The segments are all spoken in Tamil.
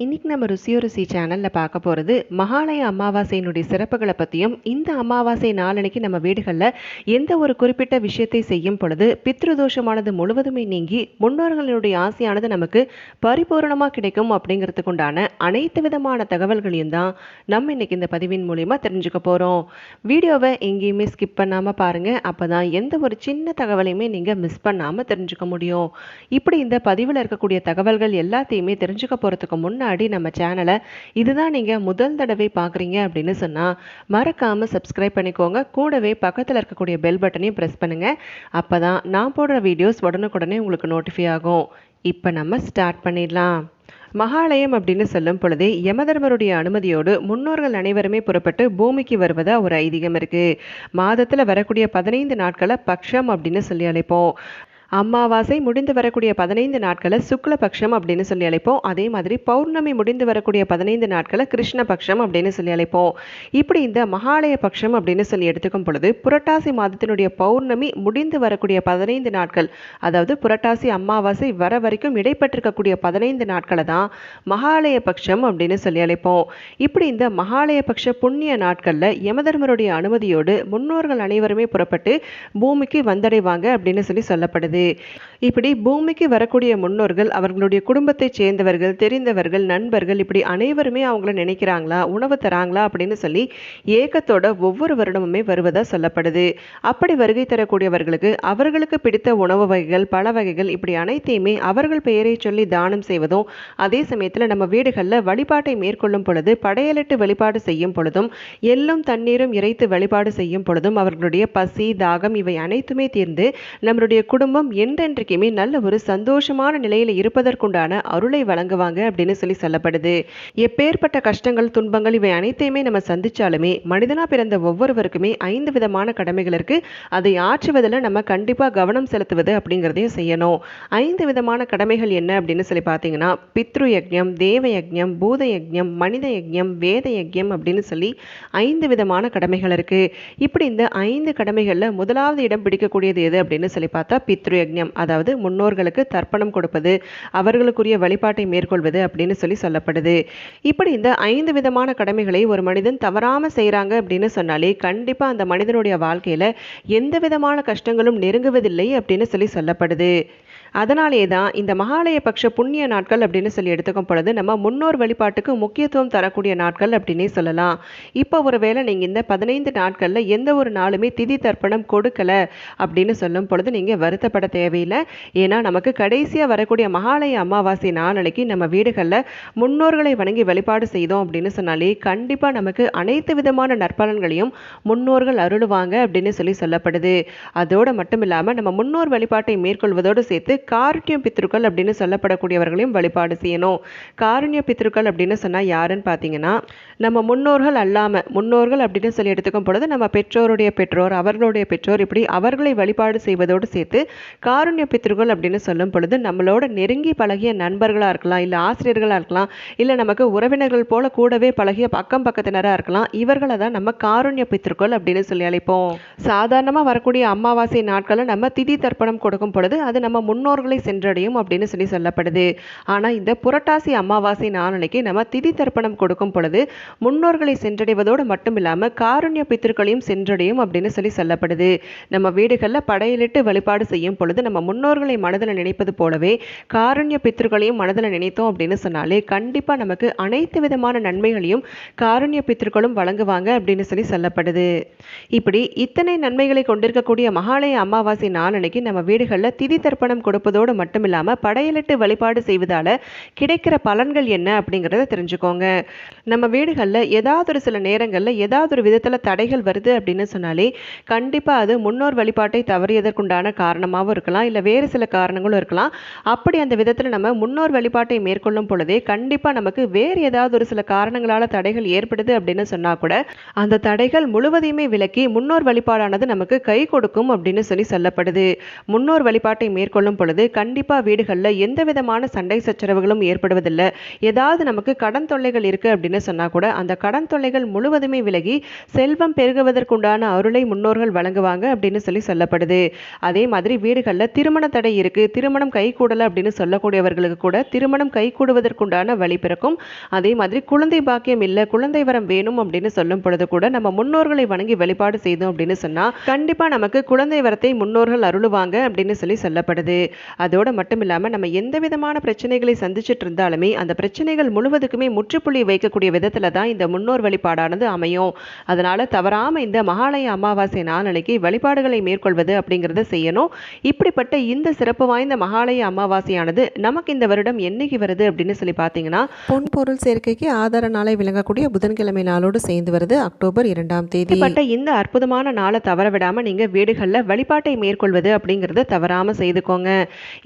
இன்னைக்கு நம்ம ருசியோ ருசி சேனலில் பார்க்க போகிறது மகாலய அமாவாசையினுடைய சிறப்புகளை பற்றியும் இந்த அமாவாசை நாளனைக்கு நம்ம வீடுகளில் எந்த ஒரு குறிப்பிட்ட விஷயத்தை செய்யும் பொழுது பித்ருதோஷமானது முழுவதுமே நீங்கி முன்னோர்களுடைய ஆசையானது நமக்கு பரிபூரணமாக கிடைக்கும் அப்படிங்கிறதுக்கு உண்டான அனைத்து விதமான தகவல்களையும் தான் நம்ம இன்னைக்கு இந்த பதிவின் மூலயமா தெரிஞ்சுக்க போகிறோம் வீடியோவை எங்கேயுமே ஸ்கிப் பண்ணாமல் பாருங்கள் அப்போ தான் எந்த ஒரு சின்ன தகவலையுமே நீங்கள் மிஸ் பண்ணாமல் தெரிஞ்சுக்க முடியும். இப்படி இந்த பதிவில் இருக்கக்கூடிய தகவல்கள் எல்லாத்தையுமே தெரிஞ்சுக்க போகிறதுக்கு முன்னாடி நம்ம சேனலை இதுதான் நீங்கள் முதல் தடவை பார்க்குறீங்க அப்படின்னு சொன்னால் மறக்காமல் சப்ஸ்கிரைப் பண்ணிக்கோங்க. கூடவே பக்கத்தில் இருக்கக்கூடிய பெல் பட்டனையும் ப்ரெஸ் பண்ணுங்கள் அப்போ தான் நான் போடுற வீடியோஸ் உடனுக்குடனே உங்களுக்கு நோட்டிஃபை ஆகும். இப்போ நம்ம ஸ்டார்ட் பண்ணிடலாம். மகாலயம் அப்படின்னு சொல்லும் பொழுதே யமதர்மருடைய அனுமதியோடு முன்னோர்கள் அனைவருமே புறப்பட்டு பூமிக்கு வருவதா ஒரு ஐதீகம் இருக்கு. மாதத்துல வரக்கூடிய பதினைந்து நாட்களை பக்ஷம் அப்படின்னு சொல்லி அழைப்போம். அமாவாசை முடிந்து வரக்கூடிய பதினைந்து நாட்களை சுக்லபக்ஷம் அப்படின்னு சொல்லி அழைப்போம். அதே மாதிரி பௌர்ணமி முடிந்து வரக்கூடிய பதினைந்து நாட்களை கிருஷ்ணபக்ஷம் அப்படின்னு சொல்லி அழைப்போம். இப்படி இந்த மகாலய பக்ஷம் அப்படின்னு சொல்லி எடுத்துக்கும் பொழுது புரட்டாசி மாதத்தினுடைய பௌர்ணமி முடிந்து வரக்கூடிய பதினைந்து நாட்கள் அதாவது புரட்டாசி அமாவாசை வர வரைக்கும் இடைப்பட்டிருக்கக்கூடிய பதினைந்து நாட்களை தான் மகாலய பக்ஷம் அப்படின்னு சொல்லி அழைப்போம். இப்படி இந்த மகாலய பக்ஷ புண்ணிய நாட்களில் யமதர்மருடைய அனுமதியோடு முன்னோர்கள் அனைவருமே புறப்பட்டு பூமிக்கு வந்தடைவாங்க அப்படின்னு சொல்லி சொல்லப்படுது. இப்படி பூமிக்கு வரக்கூடிய முன்னோர்கள் அவர்களுடைய குடும்பத்தைச் சேர்ந்தவர்கள் தெரிந்தவர்கள் நண்பர்கள் இப்படி அனைவருமே அவங்கள நினைக்கிறாங்களா உணவு தராங்களா அப்படின்னு சொல்லி ஏக்கத்தோட ஒவ்வொரு வருடமுமே வருவதா சொல்லப்படுது. அப்படி வருகை தரக்கூடியவர்களுக்கு அவர்களுக்கு பிடித்த உணவு வகைகள் பல வகைகள் இப்படி அனைத்தையுமே அவர்கள் பெயரை சொல்லி தானம் செய்வதும் அதே சமயத்தில் நம்ம வீடுகளில் வழிபாட்டை மேற்கொள்ளும் பொழுது படையலிட்டு வழிபாடு செய்யும் பொழுதும் எல்லும் தண்ணீரும் இறைத்து வழிபாடு செய்யும் பொழுதும் அவர்களுடைய பசி தாகம் இவை அனைத்துமே தீர்ந்து நம்மளுடைய குடும்பம் என்றென்றைக்குமே நல்ல ஒரு சந்தோஷமான நிலையில் இருப்பதற்குண்டான அருளை வழங்குவாங்க அப்படின்னு சொல்லி சொல்லப்படுது. எப்பேற்பட்ட கஷ்டங்கள் துன்பங்கள் இவை அனைத்தையுமே நம்ம சந்திச்சாலுமே மனிதனா பிறந்த ஒவ்வொருவருக்குமே ஐந்து விதமான கடமைகள் இருக்கு. அதை ஆற்றுவதில் நம்ம கண்டிப்பாக கவனம் செலுத்துவது அப்படிங்கிறதையும் செய்யணும். ஐந்து விதமான கடமைகள் என்ன அப்படின்னு சொல்லி பார்த்தீங்கன்னா பித்ரு யக்ஞம் தேவ யக்ஞம் பூத யக்ஞம் மனித யக்ஞம் வேத யக்ஞம் அப்படின்னு சொல்லி ஐந்து விதமான கடமைகள் இருக்கு. இப்படி இந்த ஐந்து கடமைகளில் முதலாவது இடம் பிடிக்கக்கூடியது எது அப்படின்னு சொல்லி பார்த்தா பித்ரு யஜ்ஞம் அதாவது முன்னோர்களுக்கு தர்ப்பணம் கொடுப்பது அவர்களுக்குரிய வழிபாட்டை மேற்கொள்வது அப்படின்னு சொல்லி சொல்லப்படுது. இப்படி இந்த ஐந்து விதமான கடமைகளை ஒரு மனிதன் தவறாமல் செய்கிறாங்க அப்படின்னு சொன்னாலே கண்டிப்பாக அந்த மனிதனுடைய வாழ்க்கையில் எந்த விதமான கஷ்டங்களும் நெருங்குவதில்லை அப்படின்னு சொல்லி சொல்லப்படுது. அதனாலே தான் இந்த மகாலய பக்ஷ புண்ணிய நாட்கள் அப்படின்னு சொல்லி எடுத்துக்கும் பொழுது நம்ம முன்னோர் வழிபாட்டுக்கு முக்கியத்துவம் தரக்கூடிய நாட்கள் அப்படின்னே சொல்லலாம். இப்போ ஒருவேளை நீங்கள் இந்த பதினைந்து நாட்களில் எந்த ஒரு நாளுமே திதி தர்ப்பணம் கொடுக்கல அப்படின்னு சொல்லும் பொழுது நீங்கள் வருத்தப்பட தேவையில்லை. ஏன்னா நமக்கு கடைசியாக வரக்கூடிய மகாலய அமாவாசை நாளைக்கு நம்ம வீடுகளில் முன்னோர்களை வணங்கி வழிபாடு செய்தோம் அப்படின்னு சொன்னாலே கண்டிப்பாக நமக்கு அனைத்து விதமான நற்பலன்களையும் முன்னோர்கள் அருளுவாங்க அப்படின்னு சொல்லி சொல்லப்படுது. அதோடு மட்டும் இல்லாமல் நம்ம முன்னோர் வழிபாட்டை மேற்கொள்வதோடு சேர்த்து காருண்ய பித்ருக்கள் அப்படின்னு சொல்லப்படக்கூடியவர்களையும் வழிபாடு செய்யணும். காருண்ய பித்ருக்கள் அப்படின்னு சொன்னால் யாருன்னு பார்த்தீங்கன்னா நம்ம முன்னோர்கள் அல்லாமல் முன்னோர்கள் அப்படின்னு சொல்லி எடுத்துக்கும் பொழுது நம்ம பெற்றோருடைய பெற்றோர் அவர்களுடைய பெற்றோர் இப்படி அவர்களை வழிபாடு செய்வதோடு சேர்த்து காருண்ய பித்ருக்கள் அப்படின்னு சொல்லும் பொழுது நம்மளோட நெருங்கி பழகிய நண்பர்களாக இருக்கலாம் இல்லை ஆசிரியர்களாக இருக்கலாம் இல்லை நமக்கு உறவினர்கள் போல கூடவே பழகிய பக்கம் பக்கத்தினராக இருக்கலாம் இவர்களை தான் நம்ம காருண்ய பித்ருக்கள் அப்படின்னு சொல்லி அழைப்போம். சாதாரணமாக வரக்கூடிய அமாவாசை நாட்களில் நம்ம திதி தர்ப்பணம் கொடுக்கும் பொழுது அது நம்ம முன்னோர் முன்னோர்களை சென்றடையும் அப்படின்னு சொல்லி சொல்லப்படுது. ஆனால் இந்த புரட்டாசி அமாவாசை நாளனைக்கு நம்ம திதி தர்ப்பணம் கொடுக்கும் பொழுது முன்னோர்களை சென்றடைவதோடு மட்டும் இல்லாமல் காருண்ய பித்திருக்களையும் சென்றடையும் அப்படின்னு சொல்லி சொல்லப்படுது. நம்ம வீடுகளில் படையலிட்டு வழிபாடு செய்யும் பொழுது நம்ம முன்னோர்களை மனதில் நினைப்பது போலவே காருண்ய பித்திருக்களையும் மனதில் நினைத்தோம் அப்படின்னு சொன்னாலே கண்டிப்பாக நமக்கு அனைத்து விதமான நன்மைகளையும் காருண்ய பித்திருக்களும் வழங்குவாங்க அப்படின்னு சொல்லி சொல்லப்படுது. இப்படி இத்தனை நன்மைகளை கொண்டிருக்கக்கூடிய மகாலய அமாவாசை நாளனைக்கு நம்ம வீடுகளில் திதி தர்ப்பணம் கொடு கொடுப்பதோடு மட்டும் இல்லாமல் படையலிட்டு வழிபாடு செய்வதால் கிடைக்கிற பலன்கள் என்ன அப்படிங்கிறத தெரிஞ்சுக்கோங்க. நம்ம வீடுகளில் ஏதாவது ஒரு சில நேரங்களில் ஏதாவது ஒரு விதத்தில் தடைகள் வருது அப்படின்னு சொன்னாலே கண்டிப்பாக அது முன்னோர் வழிபாட்டை தவறியதற்குண்டான காரணமாகவும் இருக்கலாம். இல்லை வேறு சில காரணங்களும் இருக்கலாம். அப்படி அந்த விதத்தில் நம்ம முன்னோர் வழிபாட்டை மேற்கொள்ளும் பொழுதே கண்டிப்பாக நமக்கு வேறு ஏதாவது ஒரு சில காரணங்களால் தடைகள் ஏற்படுது அப்படின்னு சொன்னால் கூட அந்த தடைகள் முழுவதையுமே விலக்கி முன்னோர் வழிபாடானது நமக்கு கை கொடுக்கும் அப்படின்னு சொல்லி சொல்லப்படுது. முன்னோர் வழிபாட்டை மேற்கொள்ளும் பொழுது பொழுது கண்டிப்பாக வீடுகளில் எந்த விதமான சண்டை சச்சரவுகளும் ஏற்படுவதில்லை. ஏதாவது நமக்கு கடன் தொல்லைகள் இருக்குது அப்படின்னு சொன்னால் கூட அந்த கடன் தொல்லைகள் முழுவதுமே விலகி செல்வம் பெருகுவதற்குண்டான அருளை முன்னோர்கள் வழங்குவாங்க அப்படின்னு சொல்லி சொல்லப்படுது. அதே மாதிரி வீடுகளில் திருமண தடை இருக்குது திருமணம் கைகூடலை அப்படின்னு சொல்லக்கூடியவர்களுக்கு கூட திருமணம் கை கூடுவதற்குண்டான வழி பிறக்கும். அதே மாதிரி குழந்தை பாக்கியம் இல்லை குழந்தை வரம் வேணும் அப்படின்னு சொல்லும் பொழுது கூட நம்ம முன்னோர்களை வணங்கி வழிபாடு செய்தோம் அப்படின்னு சொன்னால் கண்டிப்பாக நமக்கு குழந்தை வரத்தை முன்னோர்கள் அருளுவாங்க அப்படின்னு சொல்லி சொல்லப்படுது. அதோட மட்டும் இல்லாமல் நம்ம எந்த விதமான பிரச்சனைகளை சந்திச்சுட்டு இருந்தாலுமே அந்த பிரச்சனைகள் முழுவதுக்குமே முற்றுப்புள்ளி வைக்கக்கூடிய விதத்தில் தான் இந்த முன்னோர் வழிபாடானது அமையும். அதனால தவறாமல் இந்த மகாலய அமாவாசை நாளன்னைக்கு வழிபாடுகளை மேற்கொள்வது அப்படிங்கிறத செய்யணும். இப்படிப்பட்ட இந்த சிறப்பு வாய்ந்த மகாலய அமாவாசையானது நமக்கு இந்த வருடம் என்னைக்கு வருது அப்படின்னு சொல்லி பார்த்தீங்கன்னா பொன் பொருள் சேர்க்கைக்கு ஆதார நாளை விளங்கக்கூடிய புதன்கிழமை நாளோடு சேர்ந்து வருது அக்டோபர் இரண்டாம் தேதி. இப்படிப்பட்ட இந்த அற்புதமான நாளை தவற விடாம நீங்க வீடுகளில் வழிபாட்டை மேற்கொள்வது அப்படிங்கிறத தவறாம செய்துக்கோங்க.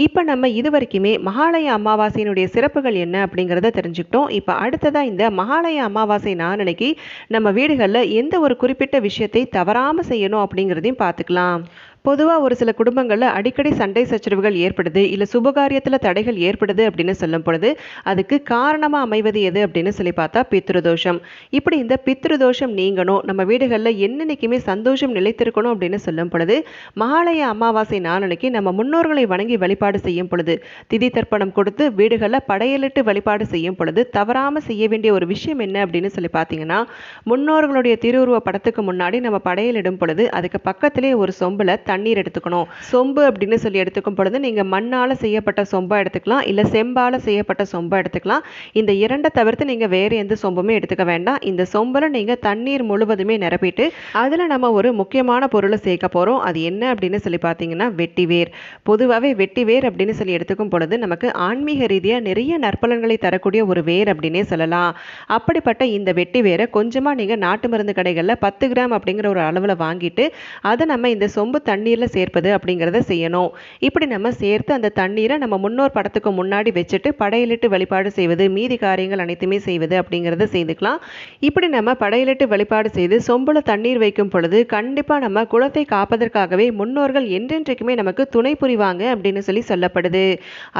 இப்போ நம்ம இது வரைக்குமே மகாலய அமாவாசையினுடைய சிறப்புகள் என்ன அப்படிங்கிறத தெரிஞ்சுக்கிட்டோம். இப்போ அடுத்ததா இந்த மகாலய அமாவாசை நாளன்னைக்கு நம்ம வீடுகளில் எந்த ஒரு குறிப்பிட்ட விஷயத்தை தவறாம செய்யணும் அப்படிங்கிறதையும் பார்த்துக்கலாம். பொதுவாக ஒரு சில குடும்பங்களில் அடிக்கடி சண்டை சச்சரவுகள் ஏற்படுது இல்லை சுபகாரியத்தில் தடைகள் ஏற்படுது அப்படின்னு சொல்லும் பொழுது அதுக்கு காரணமாக அமைவது எது அப்படின்னு சொல்லி பார்த்தா பித்ருதோஷம். இப்படி இந்த பித்ருதோஷம் நீங்கணும் நம்ம வீடுகளில் என்னென்னைக்குமே சந்தோஷம் நிலைத்திருக்கணும் அப்படின்னு சொல்லும் பொழுது மகாலய அமாவாசை நாளன்னைக்கு நம்ம முன்னோர்களை வணங்கி வழிபாடு செய்யும் பொழுது திதி தர்ப்பணம் கொடுத்து வீடுகளில் படையலிட்டு வழிபாடு செய்யும் பொழுது தவறாமல் செய்ய வேண்டிய ஒரு விஷயம் என்ன அப்படின்னு சொல்லி பார்த்தீங்கன்னா முன்னோர்களுடைய திருவுருவ படத்துக்கு முன்னாடி நம்ம படையலிடும் பொழுது அதுக்கு பக்கத்திலே ஒரு சொம்பில் தண்ணீர் எடுத்துக்கணும். சொம்பு அப்படின்னு சொல்லி எடுத்துக்கும் பொழுது நீங்கள் மண்ணால் செய்யப்பட்ட சொம்பா எடுத்துக்கலாம் இல்லை செம்பால் செய்யப்பட்ட சொம்பை எடுத்துக்கலாம். இந்த இரண்டை தவிர்த்து நீங்கள் வேறு எந்த சொம்புமே எடுத்துக்க வேண்டாம். இந்த சொம்பில் நீங்கள் தண்ணீர் முழுவதுமே நிரப்பிட்டு அதில் நம்ம ஒரு முக்கியமான பொருளை சேர்க்க போகிறோம் அது என்ன அப்படின்னு சொல்லி பார்த்தீங்கன்னா வெட்டிவேர் பொதுவாகவே வெட்டிவேர் அப்படின்னு சொல்லி எடுத்துக்கும் பொழுது நமக்கு ஆன்மீக ரீதியாக நிறைய நற்பலன்களை தரக்கூடிய ஒரு வேர் அப்படின்னே சொல்லலாம். அப்படிப்பட்ட இந்த வெட்டி வேரை கொஞ்சமாக நீங்கள் நாட்டு மருந்து கடைகளில் பத்து கிராம் அப்படிங்கிற ஒரு அளவில் வாங்கிட்டு அதை நம்ம இந்த சொம்பு தண்ணி தண்ணீரில் சேர்ப்பது அப்படிங்கிறத செய்யணும். இப்படி நம்ம சேர்த்து அந்த தண்ணீரை நம்ம முன்னோர் படத்துக்கு முன்னாடி வச்சுட்டு படையலிட்டு வழிபாடு செய்வது மீதி காரியங்கள் அனைத்துமே செய்வது அப்படிங்கிறத செய்துக்கலாம். இப்படி நம்ம படையலிட்டு வழிபாடு செய்து சொம்புல தண்ணீர் வைக்கும் பொழுது கண்டிப்பாக நம்ம குலத்தை காப்பதற்காகவே முன்னோர்கள் என்றென்றைக்குமே நமக்கு துணை புரிவாங்க அப்படின்னு சொல்லி சொல்லப்படுது.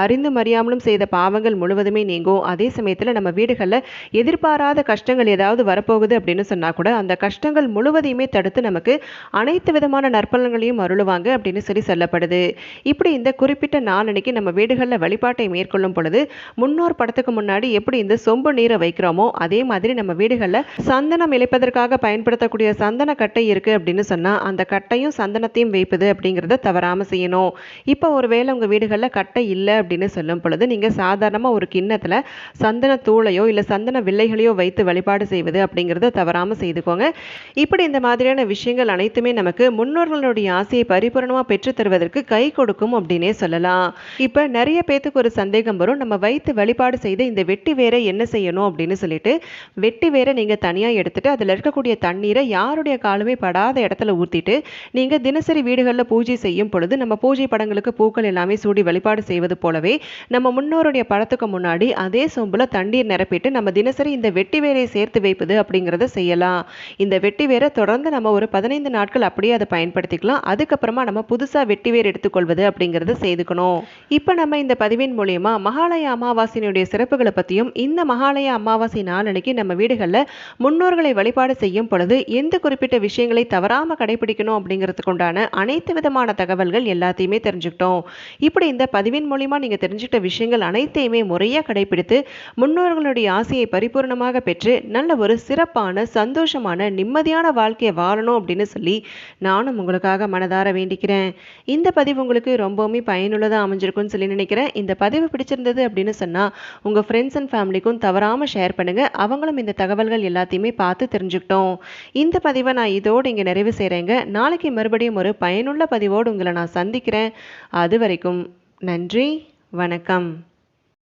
அறிந்தும் அறியாமலும் செய்த பாவங்கள் முழுவதுமே நீங்கும். அதே சமயத்தில் நம்ம வீடுகளில் எதிர்பாராத கஷ்டங்கள் ஏதாவது வரப்போகுது அப்படின்னு சொன்னால் கூட அந்த கஷ்டங்கள் முழுவதையுமே தடுத்து நமக்கு அனைத்து விதமான நற்பலன்களையும் அருளுவாங்க அப்படின்னு சொல்லி சொல்லப்படுது. இப்படி இந்த குறிப்பிட்ட நாளன்னைக்கு நம்ம வீடுகளில் வழிபாட்டை மேற்கொள்ளும் பொழுது முன்னோர் படத்துக்கு முன்னாடி எப்படி இந்த சொம்பு நீரை வைக்கிறோமோ அதே மாதிரி நம்ம வீடுகளில் சந்தனம் இழைப்பதற்காக பயன்படுத்தக்கூடிய சந்தன கட்டை இருக்குது அப்படின்னு சொன்னால் அந்த கட்டையும் சந்தனத்தையும் வைப்பது அப்படிங்கிறத தவறாமல் செய்யணும். இப்போ ஒருவேளை உங்கள் வீடுகளில் கட்டை இல்லை அப்படின்னு சொல்லும் பொழுது நீங்கள் சாதாரணமாக ஒரு கிண்ணத்தில் சந்தன தூளையோ இல்லை சந்தன வில்லைகளையோ வைத்து வழிபாடு செய்வது அப்படிங்கிறத தவறாமல் செய்துக்கோங்க. இப்படி இந்த மாதிரியான விஷயங்கள் அனைத்துமே நமக்கு முன்னோர்களுடைய ஆசையை பரிபூரணமாக பெற்றுத் தருவதற்கு கை கொடுக்கும் அப்படின்னே சொல்லலாம். இப்போ நிறைய பேத்துக்கு ஒரு சந்தேகம் வரும். நம்ம வைத்து வழிபாடு செய்து இந்த வெட்டி வேரை என்ன செய்யணும் அப்படின்னு சொல்லிட்டு வெட்டி வேரை நீங்கள் தனியாக எடுத்துட்டு அதில் இருக்கக்கூடிய தண்ணீரை யாருடைய காலுமே படாத இடத்துல ஊற்றிட்டு நீங்கள் தினசரி வீடுகளில் பூஜை செய்யும் பொழுது நம்ம பூஜை படங்களுக்கு பூக்கள் எல்லாமே சூடி வழிபாடு செய்வது போலவே நம்ம முன்னோருடைய படத்துக்கு முன்னாடி அதே சொம்புல தண்ணீர் நிரப்பிட்டு நம்ம தினசரி இந்த வெட்டி வேரை சேர்த்து வைப்பது அப்படிங்கிறத செய்யலாம். இந்த வெட்டி வேரை தொடர்ந்து நம்ம ஒரு பதினைந்து நாட்கள் அப்படியே அதை பயன்படுத்திக்கலாம். அது அதுக்கப்புறமா நம்ம புதுசாக வெட்டிவேர் எடுத்துக்கொள்வது அப்படிங்கிறத செய்துக்கணும். இப்போ நம்ம இந்த பதிவின் மூலயமா மகாலய அமாவாசையினுடைய சிறப்புகளை பற்றியும் இந்த மகாலய அமாவாசை நாளன்னைக்கு நம்ம வீடுகளில் முன்னோர்களை வழிபாடு செய்யும் பொழுது எந்த குறிப்பிட்ட விஷயங்களை தவறாமல் கடைபிடிக்கணும் அப்படிங்கிறதுக்குண்டான அனைத்து விதமான தகவல்கள் எல்லாத்தையுமே தெரிஞ்சுக்கிட்டோம். இப்படி இந்த பதிவின் மூலிமா நீங்கள் தெரிஞ்சுக்கிட்ட விஷயங்கள் அனைத்தையுமே முறையாக கடைபிடித்து முன்னோர்களுடைய ஆசையை பரிபூர்ணமாக பெற்று நல்ல ஒரு சிறப்பான சந்தோஷமான நிம்மதியான வாழ்க்கையை வாழணும் அப்படின்னு சொல்லி நானும் உங்களுக்காக மனதாக மனதார வேண்டிக்கிறேன். இந்த பதிவு உங்களுக்கு ரொம்பவுமே பயனுள்ளதாக அமைஞ்சிருக்கும்னு சொல்லி நினைக்கிறேன். இந்த பதிவு பிடிச்சிருந்தது அப்படின்னு சொன்னால் உங்கள் ஃப்ரெண்ட்ஸ் அண்ட் ஃபேமிலிக்கும் தவறாமல் ஷேர் பண்ணுங்கள் அவங்களும் இந்த தகவல்கள் எல்லாத்தையுமே பார்த்து தெரிஞ்சுக்கிட்டோம். இந்த பதிவை நான் இதோடு இங்கே நிறைவு செய்கிறேங்க நாளைக்கு மறுபடியும் ஒரு பயனுள்ள பதிவோடு உங்களை நான் சந்திக்கிறேன். அது வரைக்கும் நன்றி வணக்கம்.